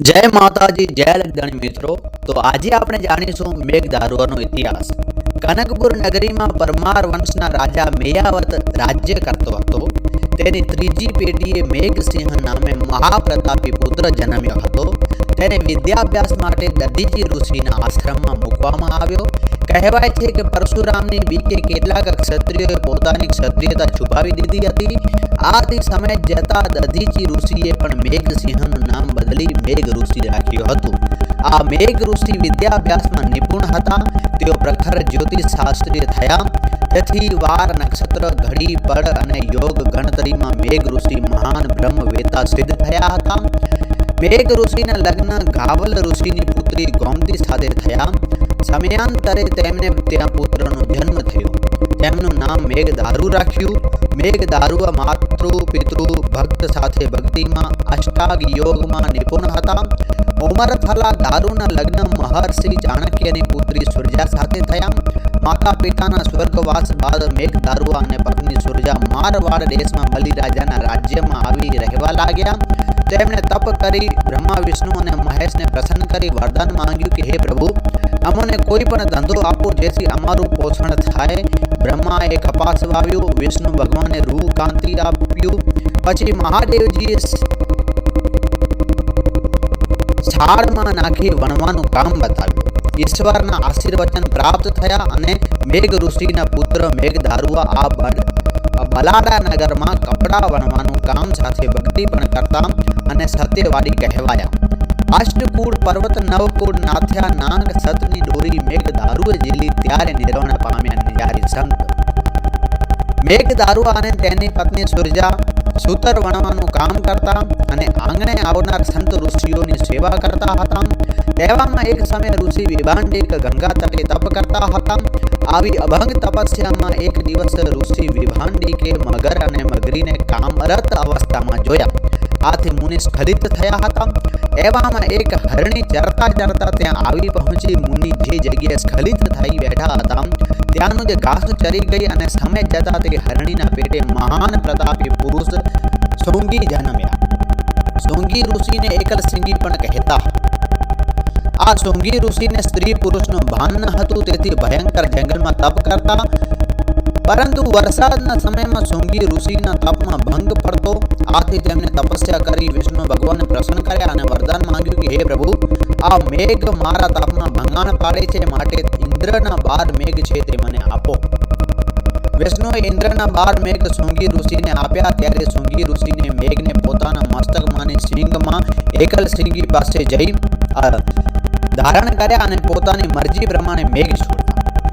જય માતાજી, જય લગદાણી મિત્રો. તો આજે આપણે જાણીશું મેઘદારુઓનો ઇતિહાસ. કનકપુર નગરીમાં પરમાર વંશના રાજા મેયાવત રાજ્ય કરતો હતો. તેની ત્રીજી પેઢીએ મેઘસિંહ નામે મહાપ્રતાપી પુત્ર જન્મ્યો હતો. તેને વિદ્યાભ્યાસ માટે દધીજી ઋષિના આશ્રમમાં મૂકવામાં આવ્યો. કહેવાય છે કે પરશુરામની બીકે કેટલાક ક્ષત્રિયોએ પોતાની ક્ષત્રિયતા છુપાવી દીધી હતી. આથી સમય જતા દધીજી ઋષિએ પણ મેઘસિંહનું નામ બદલી મેઘ ઋષિ રાખ્યું હતું. આ મેઘ ઋષિ વિદ્યાભ્યાસમાં નિપુણ હતા. તેઓ પ્રખર જ્યોતિષ શાસ્ત્રીય થયા. તેથી વાર નક્ષત્ર, ઘડી પડ અને યોગ ગણતરીમાં મેઘ ઋષિ મહાન બ્રહ્મવેતા સિદ્ધ થયા હતા. મેઘ ઋષિના લગ્ન ગાવલ ઋષિની પુત્રી ગોમતી સાથે થયા. સમયાંતરે તેમને ત્યાં પુત્રનો જન્મ થયો. તેમનું નામ મેઘદારુ રાખ્યું. મેઘદારુ માતૃ, પિતૃ, ભક્ત સાથે ભક્તિમાં અષ્ટાગ યોગમાં નિપુણ હતા. ઉમર થલા દારૂના લગ્ન મહર્ષિ ચાણક્યની પુત્રી સુરજા સાથે થયા. માતા પિતાના સ્વર્ગવાસ બાદ મેઘદારુઆ અને પત્ની સુરજા મારવાડ દેશમાં બલિરાજાના રાજ્યમાં આવી રહેવા લાગ્યા તેમણે તપ કરી બ્રહ્મા વિષ્ણુ અને મહેશને પ્રસન્ન કરી વરદાન માંગ્યું કે હે પ્રભુ અમને કોઈ પણ ધંધો આપો જેથી અમારું પોષણ થાય બ્રહ્માએ કપાસ વાવ્યું વિષ્ણુ ભગવાને રૂ કાંતિ આપ્યું પછી મહાદેવજીએ છાળમાં નાખી વણવાનું કામ બતાવ્યું ઈશ્વરના આશીર્વચન પ્રાપ્ત થયા અને મેઘ ઋષિના પુત્ર મેઘધારુઆ આ બળ. બલાડા નગરમાં કપડાં વણવાનું કામ સાથે ભક્તિ પણ કરતા અને સત્યવાદી કહેવાયા. અષ્ટકૂળ પર્વત નવકૂળ નાથ્યા નાગ સતની ડોરી મેઘ દારૂએ ઝીલી ત્યારે નિર્વાણ પામ્યા નિજારી સંત. મેઘ અને તેની પત્ની સુરજા સૂતર વણવાનું કામ કરતા અને આંગણે આવનાર સંત ઋષિઓની સેવા કરતા હતા. તેવામાં એક સમય ઋષિ વિભાંડિક ગંગા તટે તપ કરતા હતા આવી અભંગ તપસ્યામાં એક દિવસ ઋષિ વિભાંડિકે મગર અને મગરીને કામરત અવસ્થામાં જોયા આથી મુનિ સ્ખલિત થયા હતા એવામાં એક હરણી ચરતા ચરતા ત્યાં આવી પહોંચી મુનિ જે જગ્યાએ સ્ખલિત થઈ બેઠા હતા ત્યાંનું જે ઘાસ ચરી ગઈ અને સમય જતા તે હરણીના પેટે મહાન પ્રતાપી પુરુષ સોંગી જન્મ્યા સોંગી ઋષિને એકલ સિંગી પણ કહેતા આ સોંગી ઋષિને સ્ત્રી પુરુષનું ભાન ન હતું, તેથી ભયંકર જંગલમાં તપ કરતા. પરંતુ વરસાદના સમયમાં સોંગી ઋષિના તપમાં ભંગ પડતો. આથી તેમણે તપસ્યા કરી, વિષ્ણુ ભગવાનને પ્રસન્ન કર્યા અને વરદાન માંગ્યું કે, હે પ્રભુ, આ મેઘ મારા તાપમાં ભંગાણ પાડે છે, માટે ઇન્દ્રના બાર મેઘ છે તે મને આપો. વિષ્ણુએ ઇન્દ્રના બાર મેઘ સોંગી ઋષિને આપ્યા, ત્યારે સુંગી ઋષિને મેઘને પોતાના મસ્તકમાંની સિંગમાં એકલ સિંગી પાસે જઈ ધારણ કર્યા અને પોતાની મરજી પ્રમાણે મેઘ છોડતા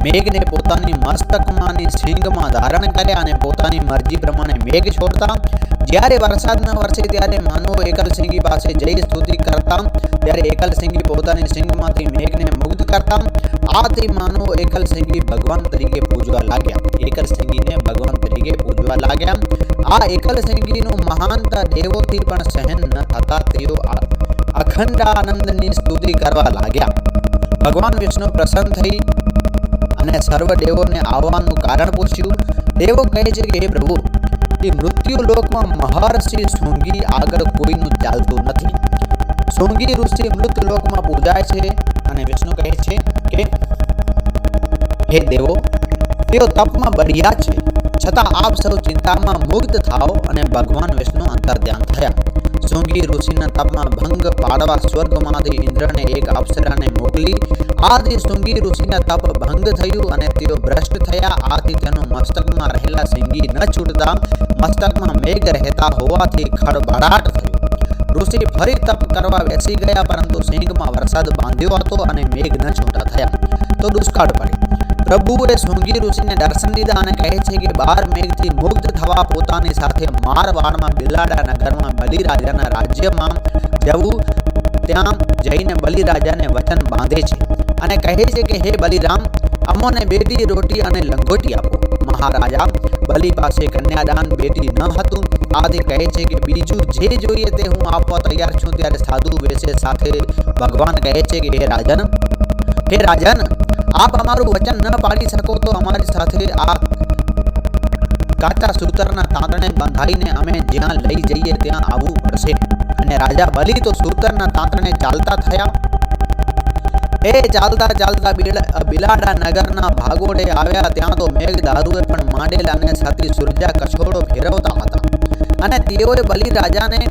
મેઘને પોતાની મસ્તકમાંની સિંગમાં ધારણ કર્યા અને પોતાની મરજી પ્રમાણે મેઘ છોડતા. જ્યારે વરસાદ ન વરસે ત્યારે માનવો એકલ સિંગી પાસે જઈ સ્તુતિ કરતા. ત્યારે એકલ સિંગી પોતાની સિંગમાંથી મેઘને મુગ્ધ કરતા. આથી માનવો એકલ સિંગી ભગવાન તરીકે પૂજવા લાગ્યા. એકલ સિંગીને ભગવાન તરીકે પૂજવા લાગ્યા. આ એકલ સિંગીનું મહાનતા દેવોથી પણ સહન ન થતા તેઓ અખંડ આનંદની સ્તુતિ કરવા લાગ્યા. ભગવાન વિષ્ણુ પ્રસન્ન થઈ અને સર્વ દેવોને આવવાનું કારણ પૂછ્યું. દેવો કહે છે કે, હે પ્રભુ, એ મૃત્યુ લોકમાં મહર્ષિ સુંગી આગળ કોઈનું ચાલતું નથી. શૃંગી ઋષિ મૃત લોકમાં પૂજાય છે અને વિષ્ણુ કહે છે કે, હે દેવો, તેઓ તપમાં બળ્યા છે. છતાં આપ સૌ ચિંતામાં મુગ્ધ થાઓ અને ભગવાન વિષ્ણુ અંતર્ધ્યાન થયા. શૃંગી ઋષિના તાપમાં ભંગ પાડવા સ્વર્ગમાંથી ઇન્દ્રને એક અપ્સરાને મોકલી. આથી શૃંગી ઋષિના તપ ભંગ થયું અને તેઓ ભ્રષ્ટ થયા. આથી તેનું મસ્તકમાં રહેલા સિંગી ન છૂટતા. મસ્તકમાં મેઘ રહેતા હોવાથી ખડભડાટ થયો. ઋષિ ફરી તપ કરવા બેસી ગયા, પરંતુ સિંગમાં વરસાદ બાંધ્યો હતો અને મેઘ ન છૂટા થયા. તો દુષ્કાળ પડી પ્રભુએ શૃંગી ઋષિને દર્શન દીધા અને કહે છે કે બાર મેઘથી મુક્ત થવા પોતાની સાથે મારવાડમાં બિલાડા નગરમાં, બલિરાજાના રાજ્યમાં જવું, ત્યાં જઈને બલિરાજાને વચન બાંધે છે અને કહે છે કે, હે બલિરામ, અમોને બેટી રોટી અને લંગોટી આપો. મહારાજા બલિ પાસે કન્યાદાન બેટી ન હતું. આથી કહે છે કે, બીજું જે જોઈએ તે હું આપવા તૈયાર છું. ત્યારે સાધુ વેશે સાથે ભગવાન કહે છે કે, હે રાજન હે રાજન આપ અમારું વચન ન પાડી શકો તો અમારી સાથે આ કાચા સૂતરના તાંતણે બંધાઈને અમે જ્યાં લઈ જઈએ ત્યાં આવવું પડશે. અને રાજા બલી તો સૂતરના તાંતણે ચાલતા થયા. એ ચાલતા ચાલતા બિલા- બિલાડા નગરના ભાગોડે આવ્યા ત્યાં તો મેઘ દારૂએ પણ માંડેલા અને સતી સુરજા કછોડો ફેરવતા હતા. અને તેઓએ બલિ રાજાને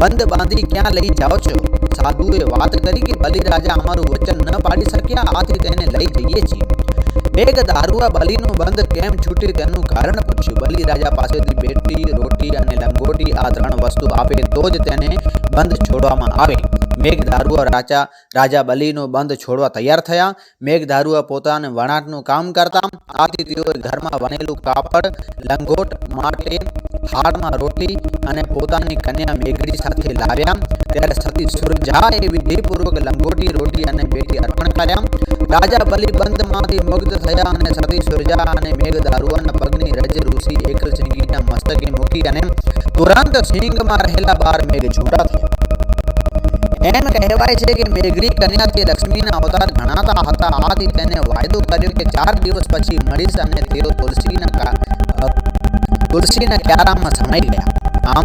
બંધ બાંધી ક્યાં લઈ જાઓ છો? સાધુએ વાત કરી કે બલિ રાજા અમારું વચન ન પાડી શક્યા, આથી તેને લઈ જઈએ છીએ. એક દારૂઆ બલિનું બંધ કેમ છૂટ્યું તેનું કારણ પૂછ્યું. બલિ રાજા પાસેથી બેટી રોટી અને લંગોટી આ ત્રણ વસ્તુ આપે તો જ તેને બંધ છોડવામાં આવે. મેઘ દારૂઆ રાજા રાજા બલિનું બંધ છોડવા તૈયાર થયા. મેઘ દારૂઆ પોતાને વણાટનું કામ કરતા, આથી તેઓએ ઘરમાં વનેલું કાપડ, લંગોટ માટે થાળમાં રોટી અને પોતાની કન્યા મેઘડી સાથે લાવ્યા. ત્યારે સતી સુરજાએ વિધિપૂર્વક લંગોટી રોટી અને બેટી અર્પણ કર્યા. રાજા બલિબંધમાંથી મુગ્ધ થયા અને સતી સુરજા અને મેઘ દારૂઆના પગની રજ ઋષિ એકલ સિંગીના મસ્તકે મૂકી અને તુરંત સિંગમાં રહેલા બાર મેઘ છૂટા થયા. એમ કહેવાય છે કે મેઘડી કન્યા તે લક્ષ્મીના અવતાર ગણાતા હતા. આથી તેને વાયદો કર્યો કે ચાર દિવસ પછી મળીશ અને તેઓ તુલસીના તુલસીના ક્યારામાં સમાઈ ગયા. આમ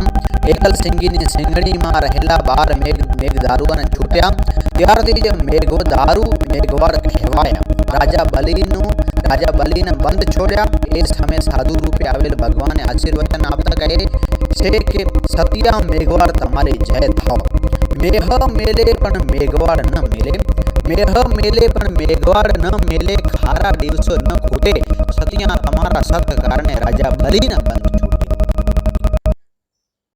એકલ સિંગીની સિંગડીમાં રહેલા બાર મેઘ મેઘ મેઘદારુઓને છૂટ્યા. ત્યારથી જ મેઘો દારૂ મેઘવાર કહેવાયા. રાજા બલિનું, રાજા બલિને બંધ છોડ્યા. એ સમયે સાધુ રૂપે આવેલ ભગવાને આશીર્વચન આપતા કહે છે કે, સત્યા મેઘવાર તમારી જય થાવ. મેહ મેલે પણ મેઘવાડ ન મેલે. મેહ મેલે પણ મેઘવાડ ન મેલે, ખારા દિવસો ન ખૂટે. સત્યા તમારા સત કારણે રાજા બલિના બંધ